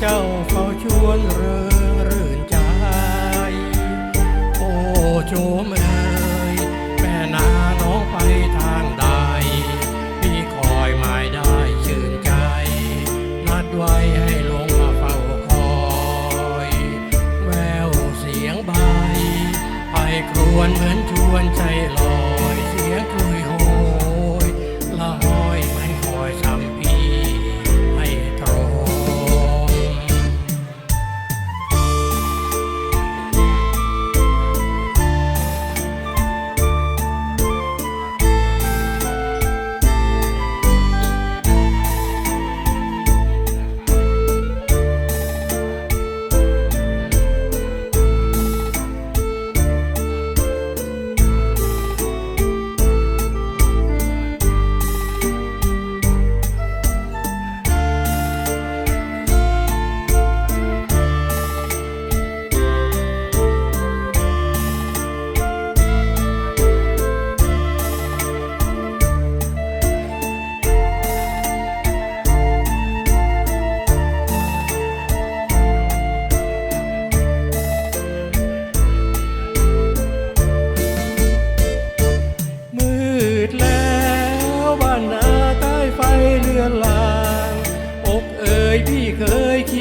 เจ้าเฝ้าชวนเรื่องรื่นใจ โอ้โจมเอ๋ยแม่นาน้องไปทางใด พี่คอยหมายได้ชื่นใจ นัดไว้ให้ลงมาเฝ้าคอย แววเสียงใบไปครวนเหมือนชวนใจลอย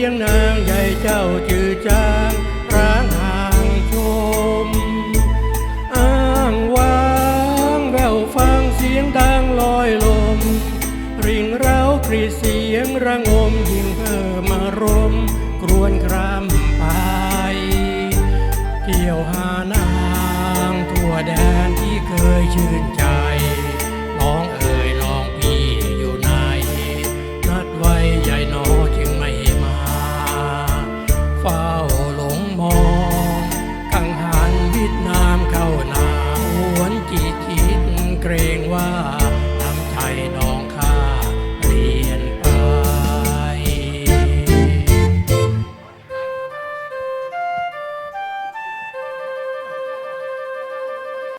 ยงนางใหญ่เจ้าจือจางร้างห่างชม อ้างว้างแววฟังเสียงดังลอยลม ริงเร้ากรีเสียงระงมยิ่งเพิ่มารมกรวนกรามไปเกี่ยวหานางทั่วแดนที่เคยชื่นใจ